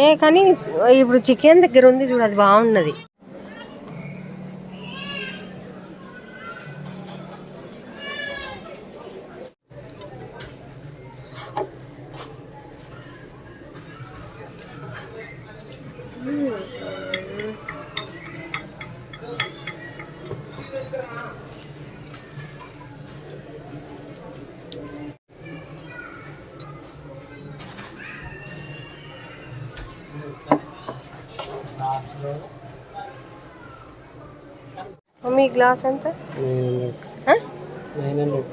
ఏ కానీ ఇప్పుడు చికెన్ దగ్గర ఉంది చూడు అది బాగున్నది. మమ్మీ గ్లాస్ ఎంత? Nine hundred.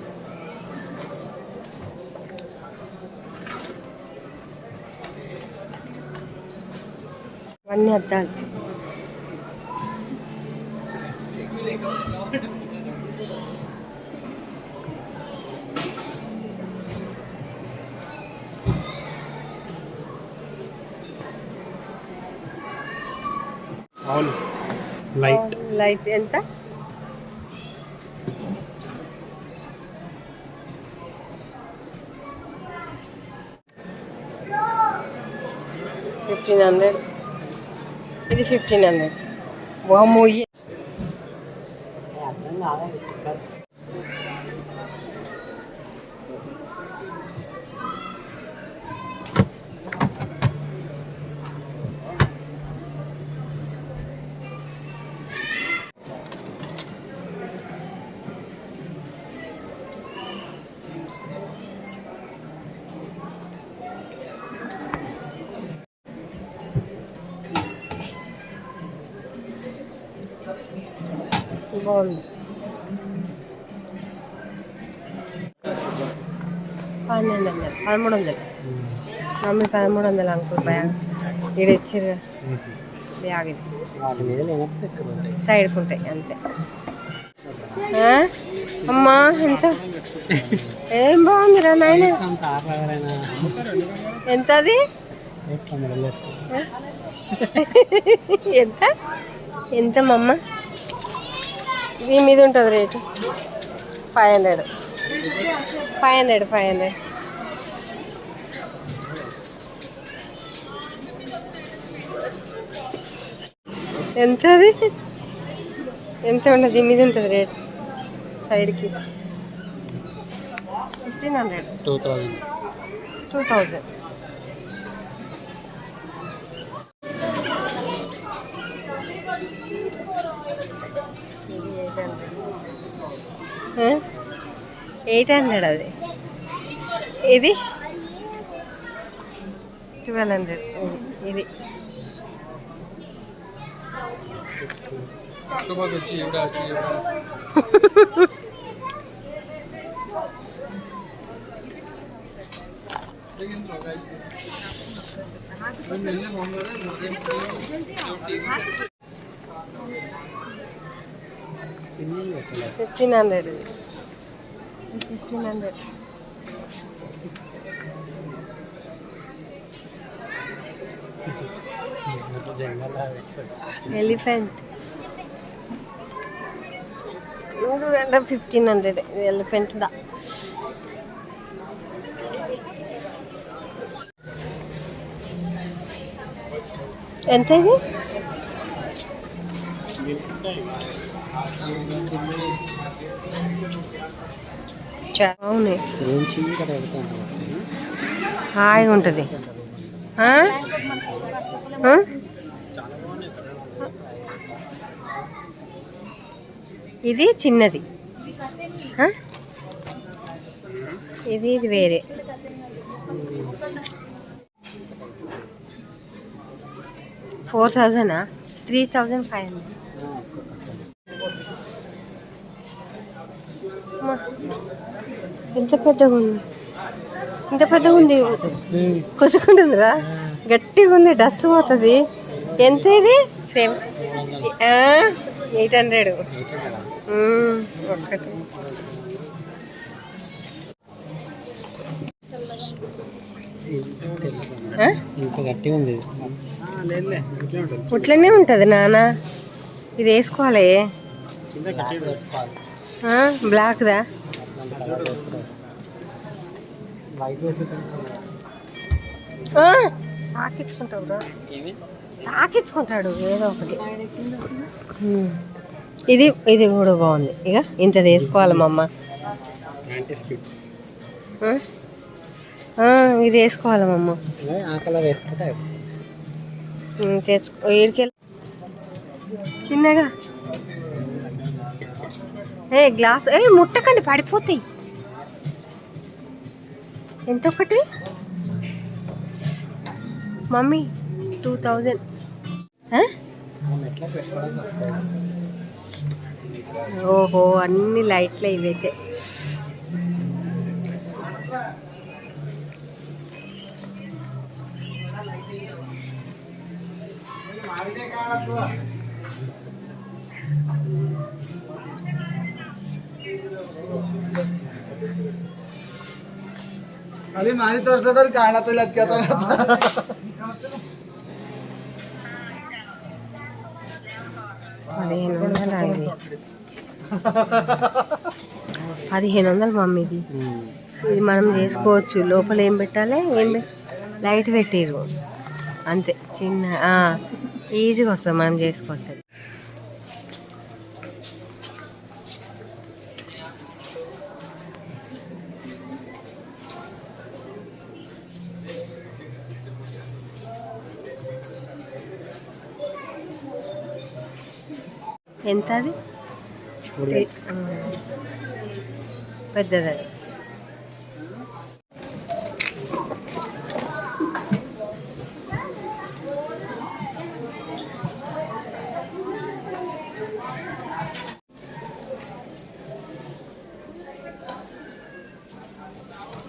అన్నీ అద్దాలు. లైట్ లైట్ ఎంత? ఫిఫ్టీన్ హండ్రెడ్ ఇది ఫిఫ్టీన్ హండ్రెడ్ వామ్మో బాగుంది పన్నెండు వందలు పదమూడు వందలు. మమ్మీ పదమూడు వందలు అనుకో బ్యాగ్ ఇక్కడ ఇచ్చిర్రు బ్యాగ్ ఇది సైడ్కి ఉంటాయి అంతే? అమ్మా ఎంత? ఏం బాగుందిరా నాయన? ఎంత అది? ఎంత? ఎంత మమ్మ? దీని మీద ఉంటుంది rate? Five hundred five hundred five hundred ఎంత అది ఎంత ఉండదు దీని మీద ఉంటుంది రేటు? సైడ్కి. Fifteen hundred two thousand two thousand eight hundred అది ఇది ట్వెల్వ్ హండ్రెడ్ ఇది వచ్చి ఇవిడ వచ్చి ఫిఫ్టీన్ హండ్రెడ్ ఇది ఫిఫ్టీన్ హండ్రెడ్ ఎలిఫెంట్ అంటే ఫిఫ్టీన్ హండ్రెడ్ ఎలిఫెంట్ దా ఎంత ఇది హాయిగా ఉంటుంది? ఇది చిన్నది? ఇది ఇది వేరే. Four థౌజండా? Three thousand five hundred. అమ్మా, ఎంత పెద్దగా ఉంది ఇంత పెద్దగా ఉంది కుసుకుంటుందిరా. గట్టిగా ఉంది డస్ట్ పోతుంది. ఎంత ఇది? సేమ్. Eight hundred. ఒక్కటి. ఇట్లనే ఉంటుంది నాన్న ఇది వేసుకోవాలి. బ్లాక్దా? తాకించుకుంటావు రా. తాకించుకుంటాడు ఏదో ఒకటి. ఇది ఇది కూడా బాగుంది. ఇక ఇంత వేసుకోవాలి మా అమ్మ. ఇది వేసుకోవాలి మా అమ్మ. తెచ్చుకో చిన్నగా. ఏ గ్లాస్ ఏ ముట్టకండి పడిపోతాయి. ఎంత ఒకటి మమ్మీ టూ థౌజండ్. ఓహో అన్ని లైట్లే ఇవైతే. అది మారి తోర్సదారు కాళ్ళతో లెక్కేతారు పదిహేను వందలు ఇది పదిహేను వందలు మమ్మీది. ఇది మనం చేసుకోవచ్చు. లోపల ఏం పెట్టాలి? ఏం లైట్ పెట్టిరు అంతే. చిన్న ఈజీగా వస్తుంది మనం చేసుకోవచ్చు ఎంత అది పెద్దది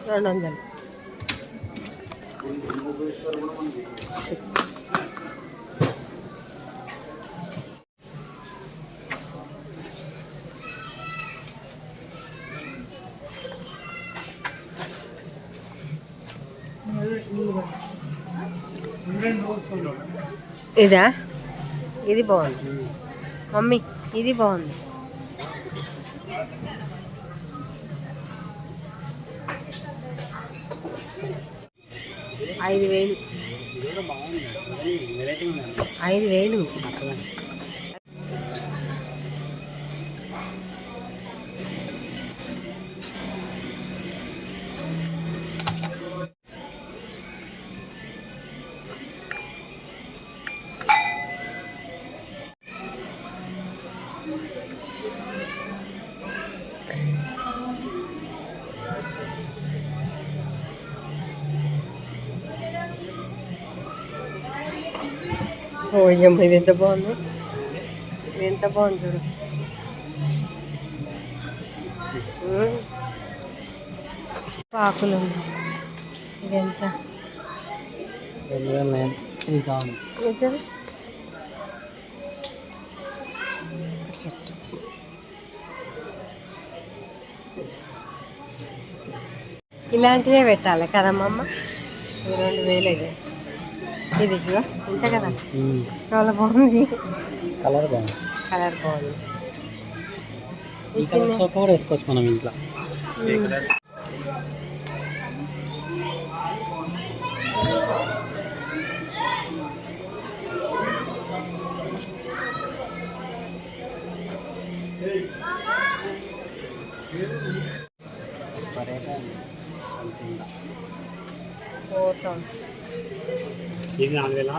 రెండు వందలు. ఇదా? ఇది బాగుంది. మమ్మీ ఇది బాగుంది. ఐదు వేలు. ఐదు వేలు. ఓ అమ్మ ఇది ఎంత బాగుంది? ఇది ఎంత బాగుంది చూడు. పాకులు ఇది ఎంత చూడు చెట్టు ఇలాంటివే పెట్టాలి కదమ్మమ్మ రెండు వేలు అయితే. ఇది ఇంత కదా? చాలా బాగుంది. కలర్ బాగుంది. కలర్ బాగుంది. సోఫా కూడా వేసుకోవచ్చు మనం ఇంట్లో. ఫోటో ఇది నాలుగు వేల